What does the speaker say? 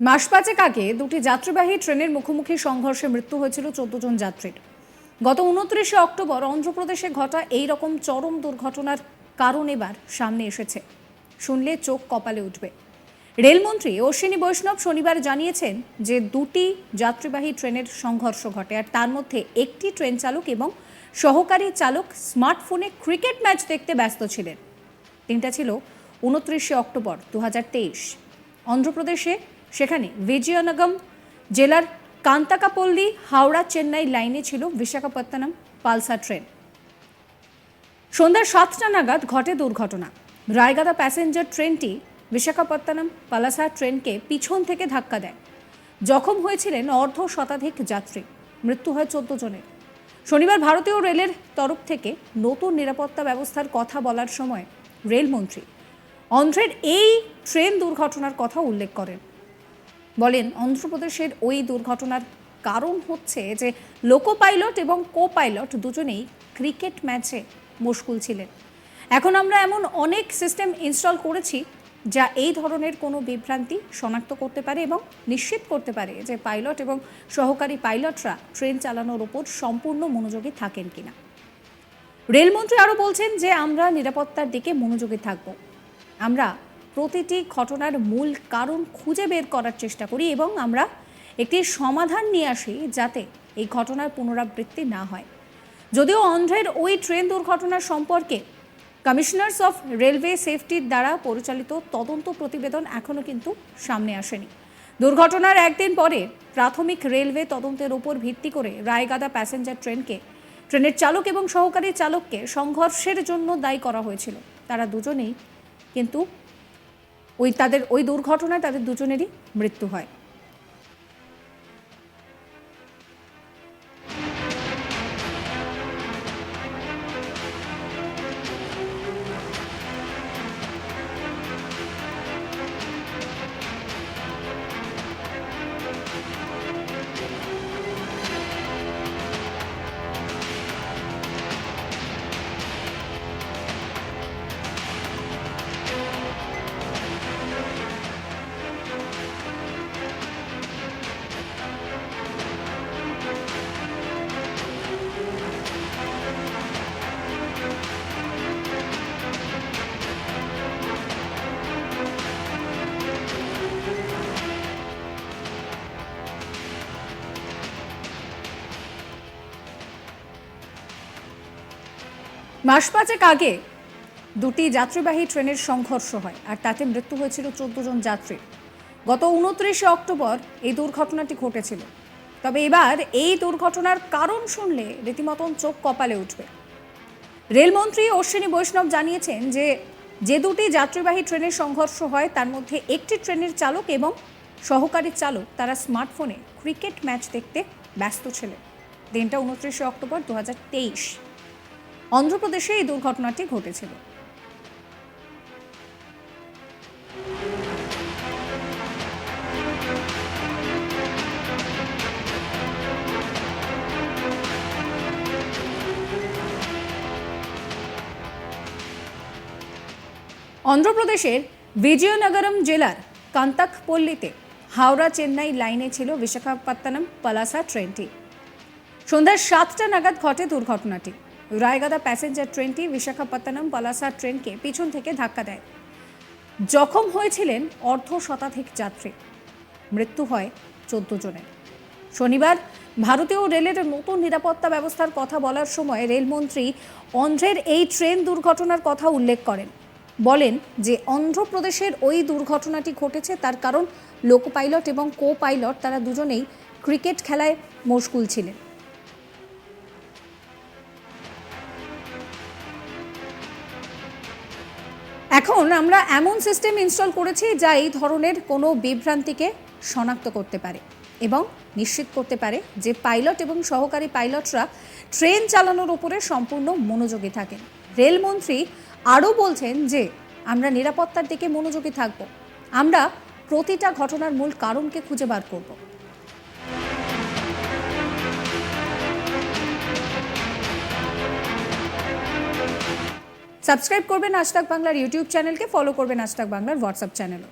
মাস পাঁচেক আগে দুটি যাত্রীবাহী ট্রেনের মুখোমুখি সংঘর্ষে মৃত্যু হয়েছিল চোদ্দ জন যাত্রীর। গত উনত্রিশে অক্টোবর অন্ধ্রপ্রদেশে ঘটা এই রকম চরম দুর্ঘটনার কারণ এবার সামনে এসেছে। শুনলে চোখ কপালে উঠবে। রেলমন্ত্রী অশ্বিনী বৈষ্ণব শনিবার জানিয়েছেন যে দুটি যাত্রীবাহী ট্রেনের সংঘর্ষ ঘটে আর তার মধ্যে একটি ট্রেন চালক এবং সহকারী চালক স্মার্টফোনে ক্রিকেট ম্যাচ দেখতে ব্যস্ত ছিলেন। দিনটা ছিল উনত্রিশে অক্টোবর দু হাজার তেইশ। অন্ধ্রপ্রদেশে সেখানে বিজয়নগম জেলার কান্তাকাপল্লী হাওড়া চেন্নাই লাইনে ছিল বিশাখাপত্তনম পালসার ট্রেন। সন্ধ্যা সাতটা নাগাদ ঘটে দুর্ঘটনা। রায়গাদা প্যাসেঞ্জার ট্রেনটি বিশাখাপত্তনম পালাসা ট্রেনকে পিছন থেকে ধাক্কা দেয়। জখম হয়েছিলেন অর্ধ শতাধিক যাত্রী। মৃত্যু হয় চোদ্দ জনের। শনিবার ভারতীয় রেলের তরফ থেকে নতুন নিরাপত্তা ব্যবস্থার কথা বলার সময় রেলমন্ত্রী অন্ধ্রের এই ট্রেন দুর্ঘটনার কথা উল্লেখ করেন। বলেন, অন্ধ্রপ্রদেশের ওই দুর্ঘটনার কারণ হচ্ছে যে লোকো পাইলট এবং কো পাইলট দুজনেই ক্রিকেট ম্যাচে মুশকুল ছিলেন। এখন আমরা এমন অনেক সিস্টেম ইনস্টল করেছি যা এই ধরনের কোনো বিভ্রান্তি শনাক্ত করতে পারে এবং নিশ্চিত করতে পারে যে পাইলট এবং সহকারী পাইলটরা ট্রেন চালানোর ওপর সম্পূর্ণ মনোযোগী থাকেন কিনা। রেলমন্ত্রী আরও বলছেন যে, আমরা নিরাপত্তার দিকে মনোযোগী থাকব। আমরা প্রতিটি ঘটনার মূল কারণ খুঁজে বের করার চেষ্টা করি এবং আমরা একটি সমাধান নিয়ে আসি যাতে এই ঘটনার পুনরাবৃত্তি না হয়। যদিও অন্ধ্রের ওই ট্রেন দুর্ঘটনার সম্পর্কে কমিশনার্স অফ রেলওয়ে সেফটির দ্বারা পরিচালিত তদন্ত প্রতিবেদন এখনও কিন্তু সামনে আসেনি। দুর্ঘটনার একদিন পরে প্রাথমিক রেলওয়ে তদন্তের উপর ভিত্তি করে রায়গাদা প্যাসেঞ্জার ট্রেনকে, ট্রেনের চালক এবং সহকারী চালককে সংঘর্ষের জন্য দায়ী করা হয়েছিল। তারা দুজনেই কিন্তু ওই তাদের ওই দুর্ঘটনায় তাদের দুজনেরই মৃত্যু হয়। মাস পাঁচেক আগে দুটি যাত্রীবাহী ট্রেনের সংঘর্ষ হয়, আর তাতে মৃত্যু হয়েছিল চোদ্দ জন যাত্রী। গত উনত্রিশে অক্টোবর এই দুর্ঘটনাটি ঘটেছিল। তবে এবার এই দুর্ঘটনার কারণ শুনলে রীতিমতন চোখ কপালে উঠবে। রেলমন্ত্রী অশ্বিনী বৈষ্ণব জানিয়েছেন যে যে দুটি যাত্রীবাহী ট্রেনের সংঘর্ষ হয়, তার মধ্যে একটি ট্রেনের চালক এবং সহকারী চালক তারা স্মার্টফোনে ক্রিকেট ম্যাচ দেখতে ব্যস্ত ছিলেন। দিনটা উনত্রিশে অক্টোবর দু হাজার তেইশ। অন্ধ্রপ্রদেশে এই দুর্ঘটনাটি ঘটেছিল। অন্ধ্রপ্রদেশের বিজয়নগরম জেলার কান্তাকপল্লিতে হাওড়া চেন্নাই লাইনে ছিল বিশাখাপত্তনম পালাসা ট্রেনটি। সন্ধ্যা সাতটা নাগাদ ঘটে দুর্ঘটনাটি। রায়গাদা প্যাসেঞ্জার ট্রেনটি বিশাখাপত্তনম পালাসা ট্রেনকে পিছন থেকে ধাক্কা দেয়। জখম হয়েছিলেন অর্ধ শতাধিক যাত্রী। মৃত্যু হয় চোদ্দ জনের। শনিবার ভারতীয় রেলের নতুন নিরাপত্তা ব্যবস্থার কথা বলার সময় রেলমন্ত্রী অন্ধ্রের এই ট্রেন দুর্ঘটনার কথা উল্লেখ করেন। বলেন যে, অন্ধ্রপ্রদেশের ওই দুর্ঘটনাটি ঘটেছে তার কারণ লোকো পাইলট এবং কো পাইলট তারা দুজনেই ক্রিকেট খেলায় মশগুল ছিলেন। এখন আমরা এমন সিস্টেম ইনস্টল করেছি যা এই ধরনের কোনো বিভ্রান্তিকে শনাক্ত করতে পারে এবং নিশ্চিত করতে পারে যে পাইলট এবং সহকারী পাইলটরা ট্রেন চালানোর উপরে সম্পূর্ণ মনোযোগী থাকেন। রেলমন্ত্রী আরও বলছেন যে, আমরা নিরাপত্তার দিকে মনোযোগী থাকব। আমরা প্রতিটা ঘটনার মূল কারণকে খুঁজে বার করব। সাবস্ক্রাইব করবেন আজতাক বাংলার ইউটিউব চ্যানেলকে ফলো করবেন আজতাক বাংলার হোয়াটসঅ্যাপ চ্যানেলও।